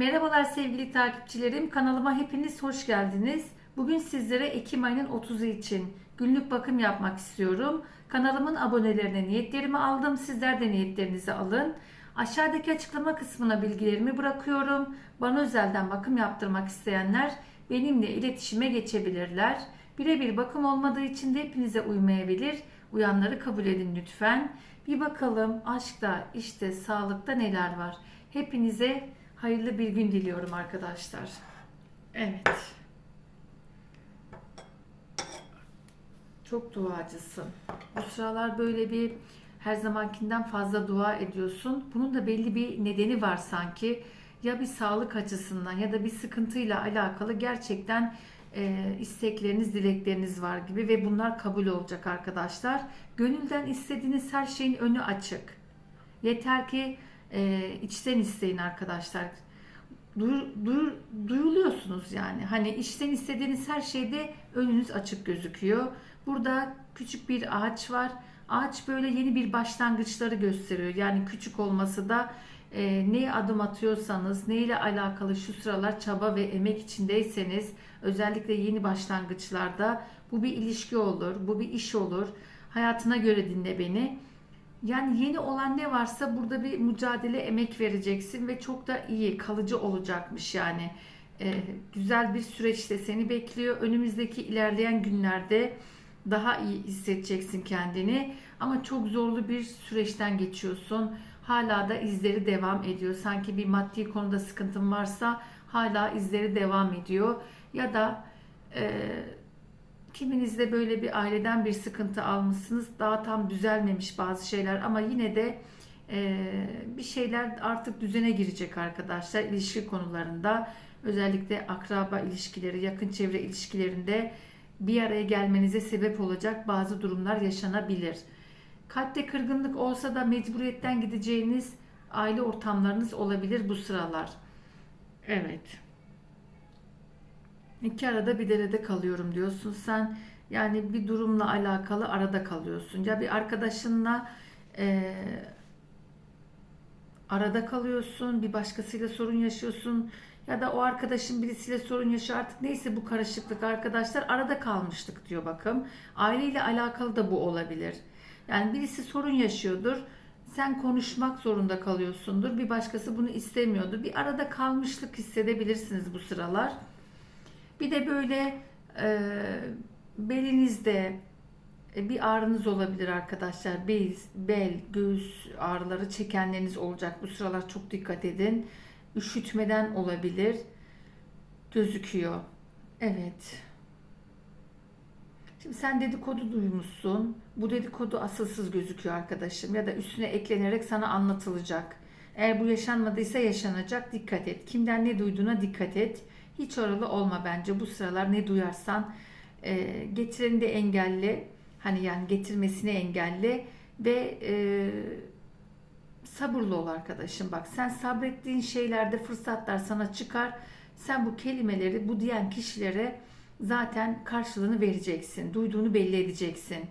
Merhabalar sevgili takipçilerim. Kanalıma hepiniz hoş geldiniz. Bugün sizlere Ekim ayının 30'u için günlük bakım yapmak istiyorum. Kanalımın abonelerine niyetlerimi aldım. Sizler de niyetlerinizi alın. Aşağıdaki açıklama kısmına bilgilerimi bırakıyorum. Bana özelden bakım yaptırmak isteyenler benimle iletişime geçebilirler. Birebir bakım olmadığı için de hepinize uymayabilir. Uyanları kabul edin lütfen. Bir bakalım aşkta, işte, sağlıkta neler var. Hepinize hayırlı bir gün diliyorum arkadaşlar. Evet. Çok duacısın. Bu sıralar böyle bir her zamankinden fazla dua ediyorsun. Bunun da belli bir nedeni var sanki. Ya bir sağlık açısından ya da bir sıkıntıyla alakalı gerçekten e, istekleriniz, dilekleriniz var gibi ve bunlar kabul olacak arkadaşlar. Gönülden istediğiniz her şeyin önü açık. Yeter ki e, içten isteyin arkadaşlar. Duy, duy- duyuluyorsunuz yani. Hani içten istediğiniz her şeyde önünüz açık gözüküyor. Burada küçük bir ağaç var. Ağaç böyle yeni bir başlangıçları gösteriyor. Yani küçük olması da e, neye adım atıyorsanız, neyle alakalı şu sıralar çaba ve emek içindeyseniz, özellikle yeni başlangıçlarda bu bir ilişki olur, bu bir iş olur. Hayatına göre dinle beni. Yani yeni olan ne varsa burada bir mücadele emek vereceksin ve çok da iyi, kalıcı olacakmış yani. Ee, güzel bir süreçte seni bekliyor. Önümüzdeki ilerleyen günlerde daha iyi hissedeceksin kendini. Ama çok zorlu bir süreçten geçiyorsun. Hala da izleri devam ediyor. Sanki bir maddi konuda sıkıntın varsa hala izleri devam ediyor. Ya da e, Kiminizde böyle bir aileden bir sıkıntı almışsınız. Daha tam düzelmemiş bazı şeyler ama yine de e, bir şeyler artık düzene girecek arkadaşlar. ilişki konularında özellikle akraba ilişkileri, yakın çevre ilişkilerinde bir araya gelmenize sebep olacak bazı durumlar yaşanabilir. Kalpte kırgınlık olsa da mecburiyetten gideceğiniz aile ortamlarınız olabilir bu sıralar. Evet. İki arada bir derede kalıyorum diyorsun sen. Yani bir durumla alakalı arada kalıyorsun. Ya bir arkadaşınla e, arada kalıyorsun, bir başkasıyla sorun yaşıyorsun ya da o arkadaşın birisiyle sorun yaşıyor artık neyse bu karışıklık arkadaşlar arada kalmıştık diyor bakım. Aileyle alakalı da bu olabilir. Yani birisi sorun yaşıyordur. Sen konuşmak zorunda kalıyorsundur. Bir başkası bunu istemiyordur. Bir arada kalmışlık hissedebilirsiniz bu sıralar. Bir de böyle e, belinizde e, bir ağrınız olabilir arkadaşlar. Bel, bel, göğüs ağrıları çekenleriniz olacak. Bu sıralar çok dikkat edin. Üşütmeden olabilir. Gözüküyor. Evet. Şimdi sen dedikodu duymuşsun. Bu dedikodu asılsız gözüküyor arkadaşım. Ya da üstüne eklenerek sana anlatılacak. Eğer bu yaşanmadıysa yaşanacak. Dikkat et. Kimden ne duyduğuna dikkat et. Hiç oralı olma bence. Bu sıralar ne duyarsan e, getireni de engelle. Hani yani getirmesini engelle ve e, sabırlı ol arkadaşım. Bak sen sabrettiğin şeylerde fırsatlar sana çıkar. Sen bu kelimeleri bu diyen kişilere zaten karşılığını vereceksin. Duyduğunu belli edeceksin.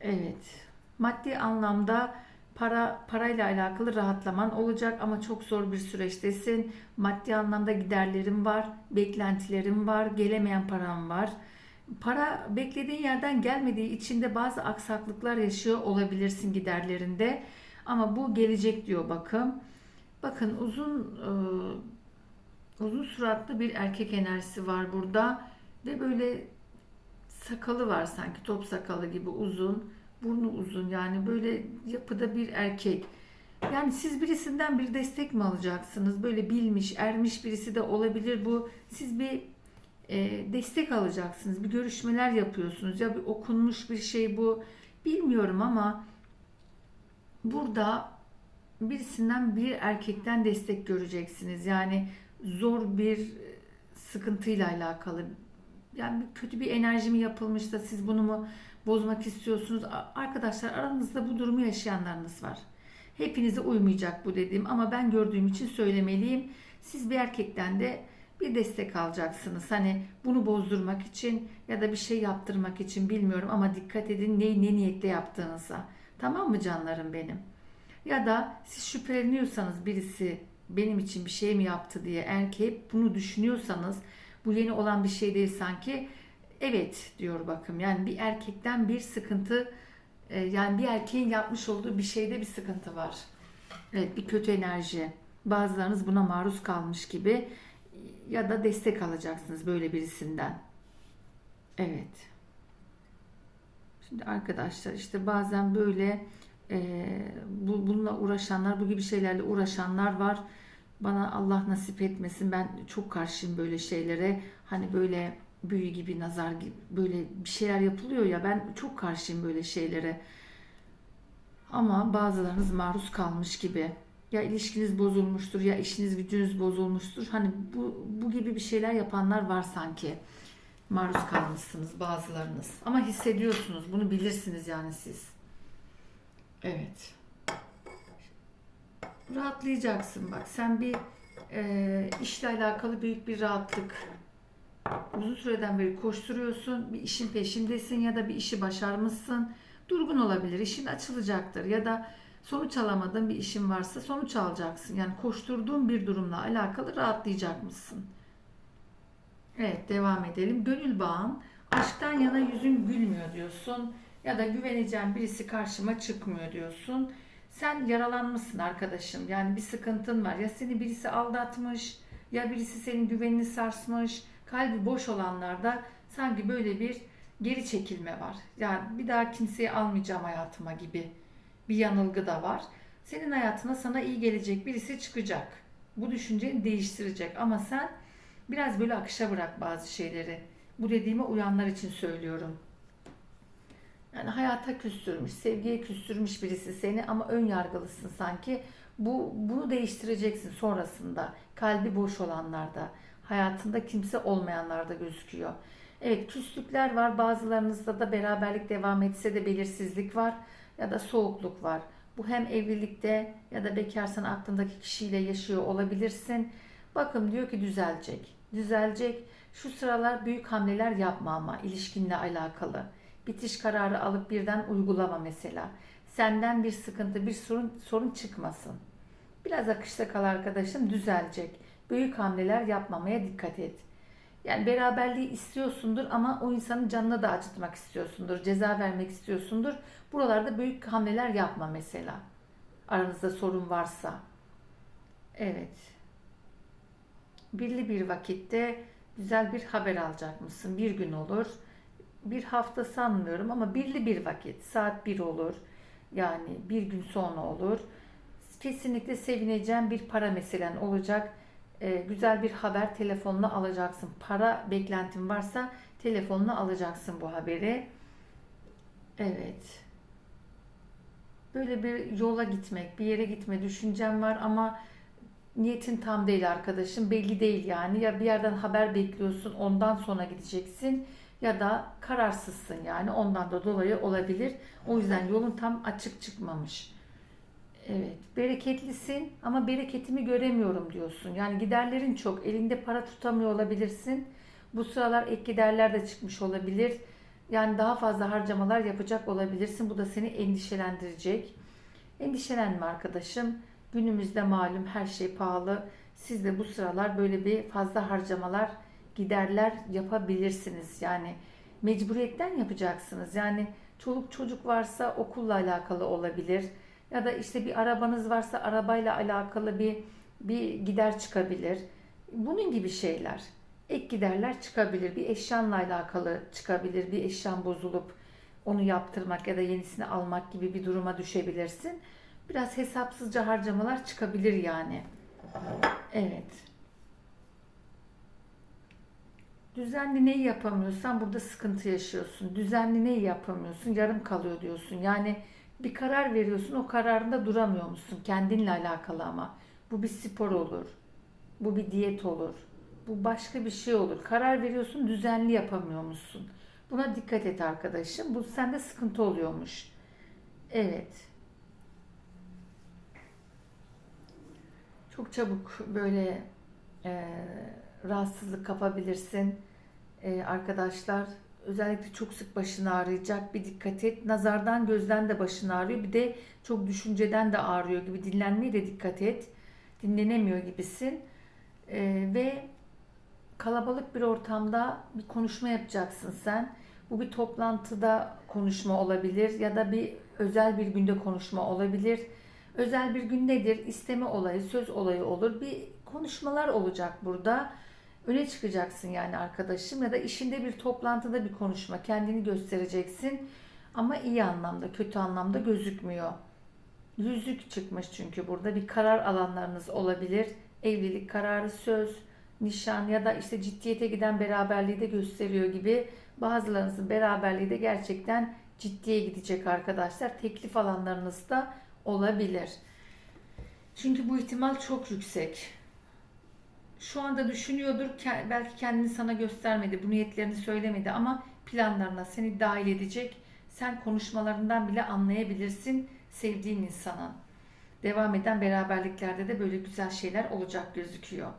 Evet. Maddi anlamda para parayla alakalı rahatlaman olacak ama çok zor bir süreçtesin. Maddi anlamda giderlerim var, beklentilerim var, gelemeyen param var. Para beklediğin yerden gelmediği için de bazı aksaklıklar yaşıyor olabilirsin giderlerinde. Ama bu gelecek diyor bakım. Bakın uzun e, uzun suratlı bir erkek enerjisi var burada ve böyle sakalı var sanki top sakalı gibi uzun burnu uzun yani böyle yapıda bir erkek. Yani siz birisinden bir destek mi alacaksınız? Böyle bilmiş, ermiş birisi de olabilir bu. Siz bir e, destek alacaksınız. Bir görüşmeler yapıyorsunuz. Ya bir okunmuş bir şey bu. Bilmiyorum ama burada birisinden bir erkekten destek göreceksiniz. Yani zor bir sıkıntıyla alakalı. Yani kötü bir enerji mi yapılmış da siz bunu mu bozmak istiyorsunuz. Arkadaşlar aranızda bu durumu yaşayanlarınız var. Hepinize uymayacak bu dediğim ama ben gördüğüm için söylemeliyim. Siz bir erkekten de bir destek alacaksınız. Hani bunu bozdurmak için ya da bir şey yaptırmak için bilmiyorum ama dikkat edin neyi ne niyette yaptığınıza. Tamam mı canlarım benim? Ya da siz şüpheleniyorsanız birisi benim için bir şey mi yaptı diye hep bunu düşünüyorsanız bu yeni olan bir şey değil sanki evet diyor bakım yani bir erkekten bir sıkıntı e, yani bir erkeğin yapmış olduğu bir şeyde bir sıkıntı var. Evet bir kötü enerji. Bazılarınız buna maruz kalmış gibi ya da destek alacaksınız böyle birisinden. Evet. Şimdi arkadaşlar işte bazen böyle e, bu, bununla uğraşanlar, bu gibi şeylerle uğraşanlar var. Bana Allah nasip etmesin. Ben çok karşıyım böyle şeylere. Hani böyle büyü gibi, nazar gibi böyle bir şeyler yapılıyor ya ben çok karşıyım böyle şeylere. Ama bazılarınız maruz kalmış gibi. Ya ilişkiniz bozulmuştur ya işiniz gücünüz bozulmuştur. Hani bu, bu gibi bir şeyler yapanlar var sanki. Maruz kalmışsınız bazılarınız. Ama hissediyorsunuz. Bunu bilirsiniz yani siz. Evet. Rahatlayacaksın bak. Sen bir e, işle alakalı büyük bir rahatlık. Uzun süreden beri koşturuyorsun. Bir işin peşindesin ya da bir işi başarmışsın. Durgun olabilir. işin açılacaktır. Ya da sonuç alamadığın bir işin varsa sonuç alacaksın. Yani koşturduğun bir durumla alakalı rahatlayacak mısın? Evet devam edelim. Gönül bağın aşktan yana yüzün gülmüyor diyorsun ya da güveneceğin birisi karşıma çıkmıyor diyorsun. Sen yaralanmışsın arkadaşım. Yani bir sıkıntın var. Ya seni birisi aldatmış ya birisi senin güvenini sarsmış. Kalbi boş olanlarda sanki böyle bir geri çekilme var. Yani bir daha kimseyi almayacağım hayatıma gibi bir yanılgı da var. Senin hayatına sana iyi gelecek birisi çıkacak. Bu düşünceni değiştirecek ama sen biraz böyle akışa bırak bazı şeyleri. Bu dediğime uyanlar için söylüyorum. Yani hayata küstürmüş, sevgiye küstürmüş birisi seni ama ön yargılısın sanki. Bu bunu değiştireceksin sonrasında. Kalbi boş olanlarda, hayatında kimse olmayanlarda gözüküyor. Evet küslükler var. Bazılarınızda da beraberlik devam etse de belirsizlik var ya da soğukluk var. Bu hem evlilikte ya da bekarsan aklındaki kişiyle yaşıyor olabilirsin. Bakın diyor ki düzelecek. Düzelecek. Şu sıralar büyük hamleler yapma ama ilişkinle alakalı bitiş kararı alıp birden uygulama mesela. Senden bir sıkıntı, bir sorun, sorun çıkmasın. Biraz akışta kal arkadaşım düzelecek. Büyük hamleler yapmamaya dikkat et. Yani beraberliği istiyorsundur ama o insanın canını da acıtmak istiyorsundur. Ceza vermek istiyorsundur. Buralarda büyük hamleler yapma mesela. Aranızda sorun varsa. Evet. Birli bir vakitte güzel bir haber alacak mısın? Bir gün olur bir hafta sanmıyorum ama birli bir vakit saat bir olur yani bir gün sonra olur kesinlikle sevineceğim bir para meselen olacak ee, güzel bir haber telefonla alacaksın. Para beklentin varsa telefonla alacaksın bu haberi. Evet. Böyle bir yola gitmek bir yere gitme düşüncem var ama niyetin tam değil arkadaşım. Belli değil yani. Ya bir yerden haber bekliyorsun ondan sonra gideceksin ya da kararsızsın yani. Ondan da dolayı olabilir. O yüzden yolun tam açık çıkmamış. Evet, bereketlisin ama bereketimi göremiyorum diyorsun. Yani giderlerin çok, elinde para tutamıyor olabilirsin. Bu sıralar ek giderler de çıkmış olabilir. Yani daha fazla harcamalar yapacak olabilirsin. Bu da seni endişelendirecek. Endişelenme arkadaşım. Günümüzde malum her şey pahalı. Siz de bu sıralar böyle bir fazla harcamalar giderler yapabilirsiniz. Yani mecburiyetten yapacaksınız. Yani çoluk çocuk varsa okulla alakalı olabilir. Ya da işte bir arabanız varsa arabayla alakalı bir bir gider çıkabilir. Bunun gibi şeyler. Ek giderler çıkabilir. Bir eşyanla alakalı çıkabilir. Bir eşyan bozulup onu yaptırmak ya da yenisini almak gibi bir duruma düşebilirsin. Biraz hesapsızca harcamalar çıkabilir yani. Evet. Düzenli neyi yapamıyorsan burada sıkıntı yaşıyorsun. Düzenli neyi yapamıyorsun yarım kalıyor diyorsun. Yani bir karar veriyorsun o kararında duramıyor musun? Kendinle alakalı ama. Bu bir spor olur. Bu bir diyet olur. Bu başka bir şey olur. Karar veriyorsun düzenli yapamıyor musun? Buna dikkat et arkadaşım. Bu sende sıkıntı oluyormuş. Evet. Çok çabuk böyle e, rahatsızlık kapabilirsin ee, arkadaşlar. Özellikle çok sık başını ağrıyacak bir dikkat et. Nazardan gözden de başın ağrıyor. Bir de çok düşünceden de ağrıyor gibi dinlenmeye de dikkat et. dinlenemiyor gibisin. Ee, ve kalabalık bir ortamda bir konuşma yapacaksın sen. Bu bir toplantıda konuşma olabilir ya da bir özel bir günde konuşma olabilir. Özel bir gün nedir? İsteme olayı, söz olayı olur. Bir konuşmalar olacak burada. Öne çıkacaksın yani arkadaşım ya da işinde bir toplantıda bir konuşma. Kendini göstereceksin ama iyi anlamda, kötü anlamda gözükmüyor. Yüzük çıkmış çünkü burada bir karar alanlarınız olabilir. Evlilik kararı, söz, nişan ya da işte ciddiyete giden beraberliği de gösteriyor gibi. Bazılarınızın beraberliği de gerçekten ciddiye gidecek arkadaşlar. Teklif alanlarınız da olabilir. Çünkü bu ihtimal çok yüksek. Şu anda düşünüyordur, belki kendini sana göstermedi, bu niyetlerini söylemedi ama planlarına seni dahil edecek. Sen konuşmalarından bile anlayabilirsin sevdiğin insanın. Devam eden beraberliklerde de böyle güzel şeyler olacak gözüküyor.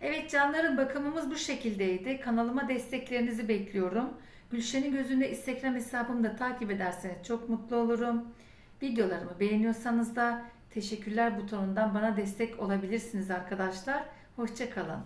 Evet canlarım bakımımız bu şekildeydi. Kanalıma desteklerinizi bekliyorum. Gülşen'in gözünde Instagram hesabımı da takip ederseniz çok mutlu olurum. Videolarımı beğeniyorsanız da teşekkürler butonundan bana destek olabilirsiniz arkadaşlar. Hoşçakalın.